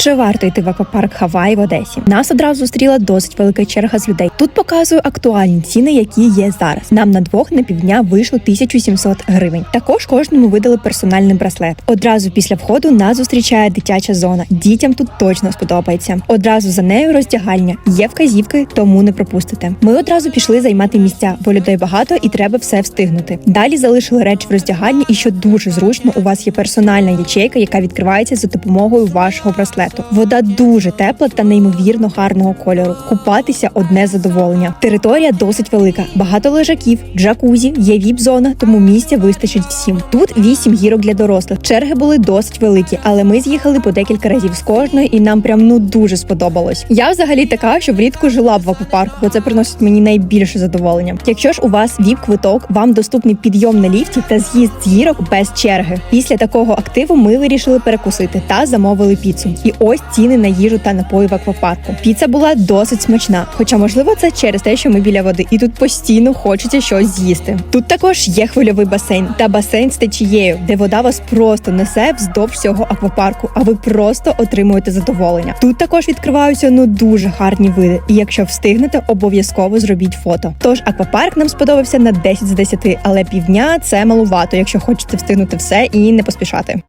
Чи варто йти в аквапарк Хавай в Одесі? Нас одразу зустріла досить велика черга з людей. Тут показую актуальні ціни, які є зараз. Нам на двох на півдня вийшло 1700 гривень. Також кожному видали персональний браслет. Одразу після входу нас зустрічає дитяча зона. Дітям тут точно сподобається. Одразу за нею роздягальня. Є вказівки, тому не пропустите. Ми одразу пішли займати місця, бо людей багато і треба все встигнути. Далі залишили речі в роздягальні, і що дуже зручно, у вас є персональна ячейка, яка відкривається за допомогою вашого браслету. Вода дуже тепла та неймовірно гарного кольору. Купатися одне задоволення. Територія досить велика, багато лежаків, джакузі, є віп-зона, тому місця вистачить всім. Тут вісім гірок для дорослих. Черги були досить великі, але ми з'їхали по декілька разів з кожної, і нам прям ну дуже сподобалось. Я взагалі така, що влітку жила б в аквапарку, бо це приносить мені найбільше задоволення. Якщо ж у вас віп квиток, вам доступний підйом на ліфті та з'їзд з гірок без черги. Після такого активу ми вирішили перекусити та замовили піцу. І ось ціни на їжу та напої в аквапарку. Піца була досить смачна, хоча можливо це через те, що ми біля води, і тут постійно хочеться щось з'їсти. Тут також є хвильовий басейн та басейн з течією, де вода вас просто несе вздовж всього аквапарку, а ви просто отримуєте задоволення. Тут також відкриваються ну дуже гарні види, і якщо встигнете, обов'язково зробіть фото. Тож аквапарк нам сподобався на 10 з 10, але півдня це малувато, якщо хочете встигнути все і не поспішати.